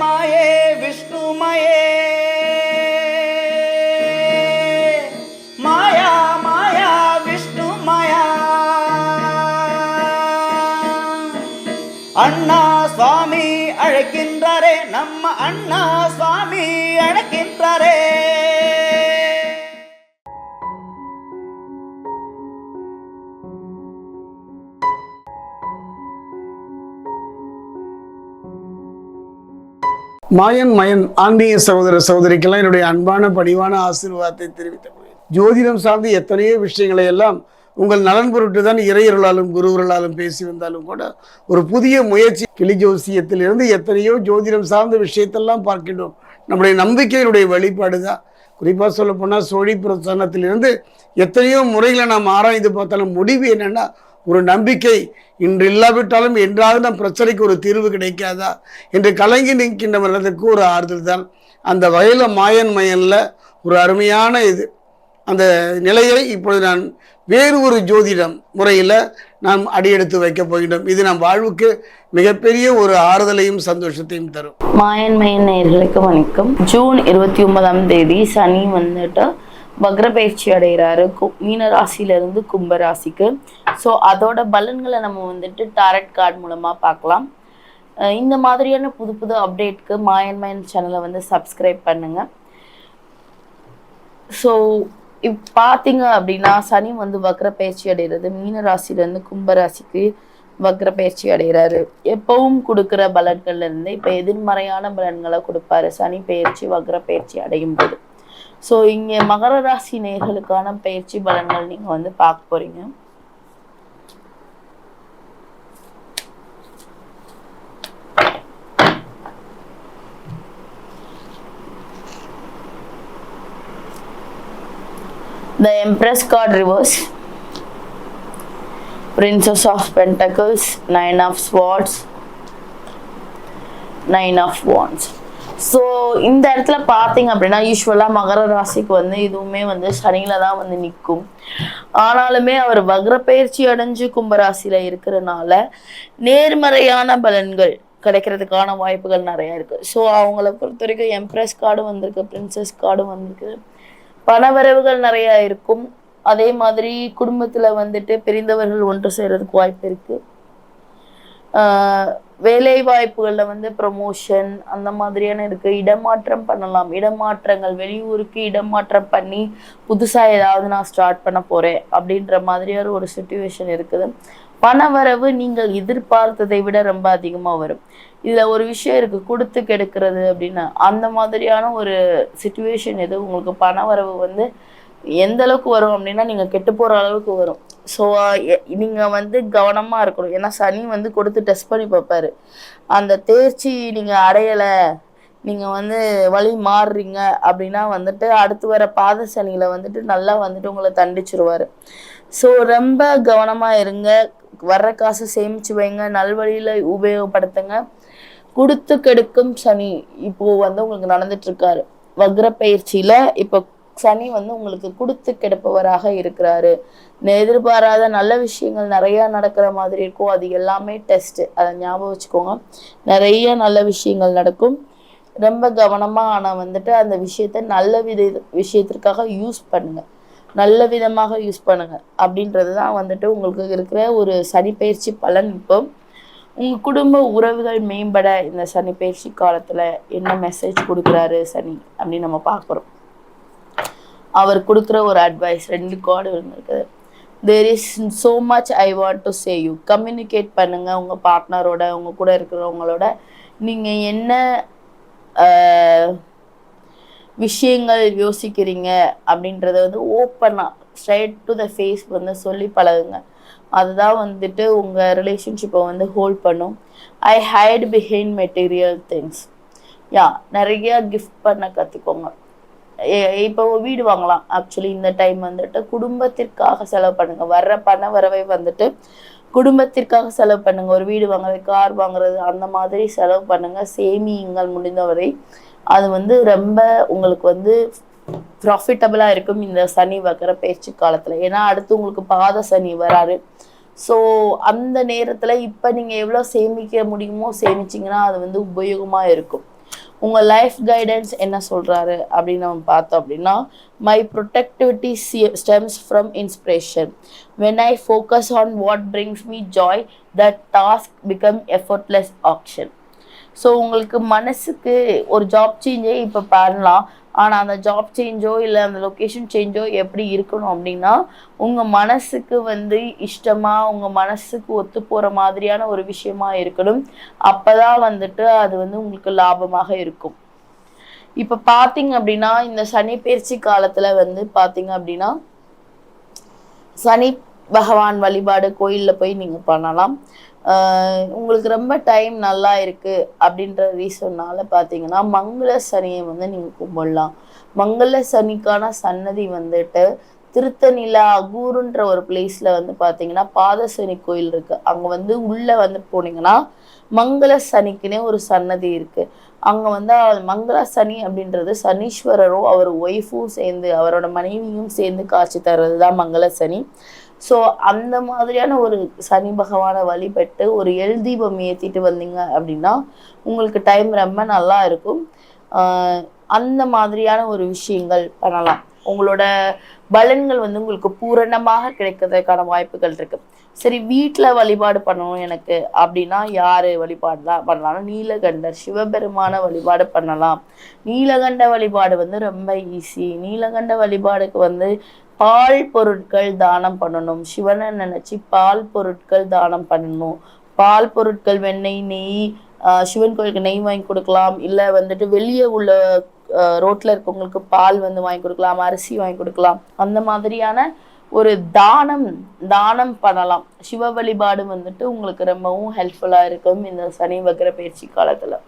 మయే విష్ణుమయే. మాయా మాయా విష్ణుమయా. అన్నా స్వామి అడకిండ్రరే నమ్మ అన్నా స్వామి అడకిండ్రరే மாயன் மயன் ஆன்மீக சகோதர சகோதரிக்கெல்லாம் என்னுடைய அன்பான பணிவான ஆசீர்வாதத்தை தெரிவித்துக் கொள்கிறேன். ஜோதிடம் சார்ந்து எத்தனையோ விஷயங்களை எல்லாம் உங்கள் நலன் பொருட்டு தான் இறையர்களாலும் குருவர்களாலும் பேசி வந்தாலும் கூட ஒரு புதிய முயற்சி கிளி ஜோசியத்திலிருந்து எத்தனையோ ஜோதிடம் சார்ந்த விஷயத்தெல்லாம் பார்க்கின்றோம். நம்முடைய நம்பிக்கையினுடைய வழிபாடு தான் குறிப்பாக சொல்லப்போனால் சோழி பிரசன்னத்திலிருந்து எத்தனையோ முறைகளை நாம் ஆராய்ந்து பார்த்தாலும் முடிவு என்னென்னா ஒரு நம்பிக்கை இன்று இல்லாவிட்டாலும் என்றாவது நம் பிரச்சனைக்கு ஒரு தீர்வு கிடைக்காதா? என்று கலங்கி நிற்கின்ற மனதுக்கு ஒரு ஆறுதல் தான். அந்த வயல மாயன் மயனில் ஒரு அருமையான இது. அந்த நிலையை இப்பொழுது நான் வேறு ஒரு ஜோதிடம் முறையில் நாம் அடியெடுத்து வைக்கப் போகின்றோம். இது நம் வாழ்வுக்கு மிகப்பெரிய ஒரு ஆறுதலையும் சந்தோஷத்தையும் தரும். மாயன் மயன் நேர்களுக்கு வணக்கம். ஜூன் இருபத்தி ஒன்பதாம் தேதி சனி வந்துட்டு வக்ர பயிற்சி அடைகிறாரு. கு- மீன ராசியில இருந்து கும்ப ராசிக்கு ஸோ அதோட பலன்களை நம்ம வந்துட்டு டாரட் கார்டு மூலமா பார்க்கலாம். இந்த மாதிரியான புது புது அப்டேட்க்கு மாயன் மயன் சேனலை வந்து சப்ஸ்கிரைப் பண்ணுங்க. ஸோ இப் பார்த்தீங்க அப்படின்னா சனி வந்து வக்ர பயிற்சி அடைகிறது. மீன ராசியிலேருந்து கும்ப ராசிக்கு வக்ர பயிற்சி அடைகிறாரு. எப்பவும் கொடுக்குற பலன்கள்ல இருந்து இப்போ எதிர்மறையான பலன்களை கொடுப்பாரு. சனி பயிற்சி வக்ர பயிற்சி அடையும் போது ஸோ இங்கே மகர ராசி நேர்களுக்கான பயிற்சி பலன்கள் நீங்கள் வந்து பார்க்க போறீங்க The Empress card reverse. Princess of Pentacles, Nine of Swords, Nine of Wands. So இந்த இடத்துல பார்த்தீங்க அப்படின்னா யூஸ்வலாக மகர ராசிக்கு வந்து இதுவுமே வந்து சனியில தான் வந்து நிற்கும் ஆனாலுமே அவர் வக்ர பயிற்சி அடைஞ்சு கும்பராசியில இருக்கிறனால நேர்மறையான பலன்கள் கிடைக்கிறதுக்கான வாய்ப்புகள் நிறைய இருக்கு. ஸோ அவங்கள பொறுத்த வரைக்கும் எம்ப்ரஸ் கார்டும் வந்திருக்கு பிரின்சஸ் கார்டும் வந்திருக்கு. பணவரவுகள் நிறைய இருக்கும். அதே மாதிரி குடும்பத்தில் வந்துட்டு பிரிந்தவர்கள் ஒன்று சேர்றதுக்கு வாய்ப்பு இருக்குது வேலை வாய்ப்புகளில் வந்து ப்ரமோஷன் அந்த மாதிரியான இருக்கு இடமாற்றம் பண்ணலாம். இடமாற்றங்கள் வெளியூருக்கு இடமாற்றம் பண்ணி புதுசாக ஏதாவது நான் ஸ்டார்ட் பண்ண போகிறேன் அப்படின்ற மாதிரியான ஒரு சுச்சுவேஷன் இருக்குது. பணவரவு நீங்கள் எதிர்பார்த்ததை விட ரொம்ப அதிகமாக வரும். இதில் ஒரு விஷயம் இருக்கு கொடுத்து கெடுக்கிறது அப்படின்னு அந்த மாதிரியான ஒரு சுச்சுவேஷன் எது? உங்களுக்கு பணவரவு வந்து எந்த அளவுக்கு வரும் அப்படின்னா நீங்க கெட்டு போற அளவுக்கு வரும். ஸோ நீங்க வந்து கவனமா இருக்கணும். ஏன்னா சனி வந்து கொடுத்து டெஸ்ட் பண்ணி பார்ப்பாரு. அந்த தேர்ச்சி நீங்க அடையல நீங்க வந்து வழி மாறுறீங்க அப்படின்னா வந்துட்டு அடுத்து வர பாத சனியில வந்துட்டு நல்லா வந்துட்டு உங்களை தண்டிச்சிருவாரு. ஸோ ரொம்ப கவனமா இருங்க. வர்ற காசு சேமிச்சு வைங்க. நல்வழியில உபயோகப்படுத்துங்க. கொடுத்து கெடுக்கும் சனி இப்போ வந்து உங்களுக்கு நடந்துட்டு இருக்காரு. வக்ர பயிற்சியில இப்போ சனி வந்து உங்களுக்கு கொடுத்து கெடுப்பவராக இருக்கிறாரு. எதிர்பாராத நல்ல விஷயங்கள் நிறைய நடக்கிற மாதிரி இருக்கும். அது எல்லாமே டெஸ்ட் அதை ஞாபகம் வச்சுக்கோங்க. நிறைய நல்ல விஷயங்கள் நடக்கும். ரொம்ப கவனமா ஆனா வந்துட்டு அந்த விஷயத்த நல்ல வித விஷயத்திற்காக யூஸ் பண்ணுங்க. நல்ல விதமாக யூஸ் பண்ணுங்க. அப்படின்றது தான் வந்துட்டு உங்களுக்கு இருக்கிற ஒரு சனி பயிற்சி பலன் இப்போ. உங்க குடும்ப உறவுகள் மேம்பட இந்த சனி பயிற்சி காலத்துல என்ன மெசேஜ் கொடுக்குறாரு சனி அப்படின்னு நம்ம பார்க்குறோம். அவர் கொடுக்குற ஒரு அட்வைஸ் ரெண்டு கார்டு இருந்திருக்குது. There is so much I want to say you communicate பண்ணுங்கள் உங்கள் பார்ட்னரோட உங்கள் கூட இருக்கிறவங்களோட. நீங்கள் என்ன விஷயங்கள் யோசிக்கிறீங்க அப்படின்றத வந்து ஓப்பனாக ஸ்ட்ரைட் டு த ஃபேஸ் வந்து சொல்லி பழகுங்க. அதுதான் வந்துட்டு உங்கள் ரிலேஷன்ஷிப்பை வந்து ஹோல்ட் பண்ணும். I hide behind material things yeah நிறையா கிஃப்ட் பண்ண கற்றுக்கோங்க இப்போ வீடு வாங்கலாம். ஆக்சுவலி இந்த டைம் வந்துட்டு குடும்பத்திற்காக செலவு பண்ணுங்க. வர்ற பண வரவை வந்துட்டு குடும்பத்திற்காக செலவு பண்ணுங்க. ஒரு வீடு வாங்குறது கார் வாங்குறது அந்த மாதிரி செலவு பண்ணுங்க. சேமியுங்கள் முடிந்தவரை. அது வந்து ரொம்ப உங்களுக்கு வந்து ப்ராஃபிட்டபிளாக இருக்கும் இந்த சனி வக்கிற பயிற்சி காலத்தில். ஏன்னா அடுத்து உங்களுக்கு பாத சனி வராரு. ஸோ அந்த நேரத்தில் இப்போ நீங்கள் எவ்வளோ சேமிக்க முடியுமோ சேமிச்சிங்கன்னா அது வந்து உபயோகமாக இருக்கும். உங்கள் லைஃப் கைடன்ஸ் என்ன சொல்கிறாரு அப்படின்னு நம்ம பார்த்தோம் அப்படின்னா my productivity stems from inspiration when I focus on what brings me joy that task become effortless option so உங்களுக்கு மனசுக்கு ஒரு ஜாப் சேஞ்சே இப்போ பண்ணலாம் ஆனால் அந்த ஜாப் சேஞ்சோ இல்லை அந்த லொக்கேஷன் சேஞ்சோ எப்படி இருக்கணும் அப்படின்னா உங்கள் மனசுக்கு வந்து இஷ்டமாக உங்கள் மனசுக்கு ஒத்து போகிற மாதிரியான ஒரு விஷயமா இருக்கணும். அப்போ தான் வந்துட்டு அது வந்து உங்களுக்கு லாபமாக இருக்கும். இப்போ பார்த்தீங்க அப்படின்னா இந்த சனி பயிற்சி காலத்தில் வந்து பார்த்தீங்க அப்படின்னா சனி பகவான் வழிபாடு கோயிலில் போய் நீங்கள் பண்ணலாம். உங்களுக்கு ரொம்ப டைம் நல்லா இருக்கு அப்படின்ற ரீசன்னால பார்த்தீங்கன்னா மங்கள சனியை வந்து நீங்கள் கும்பிடலாம். மங்கள சனிக்கான சன்னதி வந்துட்டு திருத்தணில அகூருன்ற ஒரு பிளேஸ்ல வந்து பார்த்தீங்கன்னா பாதசனி கோயில் இருக்கு. அங்கே வந்து உள்ள வந்து போனீங்கன்னா மங்கள சனிக்குன்னே ஒரு சன்னதி இருக்கு. அங்கே வந்து மங்கள சனி அப்படின்றது சனீஸ்வரரும் அவர் ஒய்ஃபும் சேர்ந்து அவரோட மனைவியும் சேர்ந்து காட்சி தர்றது தான் மங்கள சனி. ஸோ அந்த மாதிரியான ஒரு சனி பகவானை வழிபட்டு ஒரு எல் தீபம் ஏற்றிட்டு வந்தீங்க அப்படின்னா உங்களுக்கு டைம் ரொம்ப நல்லா இருக்கும். அந்த மாதிரியான ஒரு விஷயங்கள் பண்ணலாம். உங்களோட பலன்கள் வந்து உங்களுக்கு பூரணமாக கிடைக்கிறதுக்கான வாய்ப்புகள் இருக்கு. சரி வீட்டில் வழிபாடு பண்ணணும் எனக்கு அப்படின்னா யாரு வழிபாடுலாம் பண்ணலாம்னா நீலகண்டர் சிவபெருமான வழிபாடு பண்ணலாம். நீலகண்ட வழிபாடு வந்து ரொம்ப ஈஸி நீலகண்ட வழிபாடுக்கு வந்து பால் பொருட்கள் தானம் பண்ணணும். சிவனை நினைச்சு பால் பொருட்கள் தானம் பண்ணணும். பால் பொருட்கள் வெண்ணெய் நெய் சிவன் கோயிலுக்கு நெய் வாங்கி கொடுக்கலாம். இல்லை வந்துட்டு வெளியே உள்ள ரோட்டில் ரோட்ல இருக்கவங்களுக்கு பால் வந்து வாங்கி கொடுக்கலாம் அரிசி வாங்கி கொடுக்கலாம். அந்த மாதிரியான ஒரு தானம் தானம் பண்ணலாம். சிவ வழிபாடு வந்துட்டு உங்களுக்கு ரொம்பவும் ஹெல்ப்ஃபுல்லாக இருக்கும் இந்த சனி வக்கர பயிற்சி காலத்தில்.